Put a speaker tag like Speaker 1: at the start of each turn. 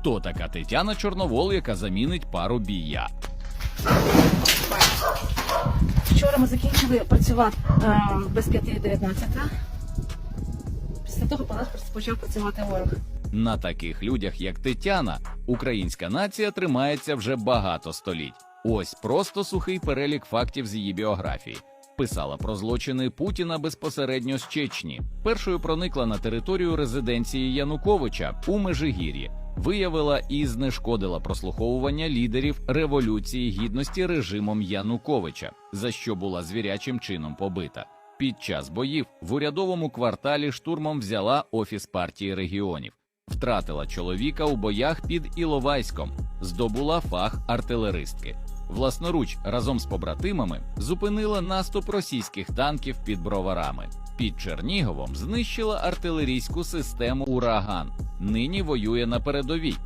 Speaker 1: Хто така Тетяна Чорновол, яка замінить пару бія?
Speaker 2: Вчора ми закінчили працювати е, без 5.19. Після того по нас почав працювати ворог.
Speaker 1: На таких людях, як Тетяна, українська нація тримається вже багато століть. Ось просто сухий перелік фактів з її біографії. Писала про злочини Путіна безпосередньо з Чечні. Першою проникла на територію резиденції Януковича у Межигір'ї. Виявила і знешкодила прослуховування лідерів революції гідності режимом Януковича, за що була звірячим чином побита. Під час боїв в урядовому кварталі штурмом взяла офіс партії регіонів, втратила чоловіка у боях під Іловайськом, здобула фах артилеристки. Власноруч разом з побратимами зупинила наступ російських танків під броварами. Під Черніговом знищила артилерійську систему Ураган. Нині воює на передовій.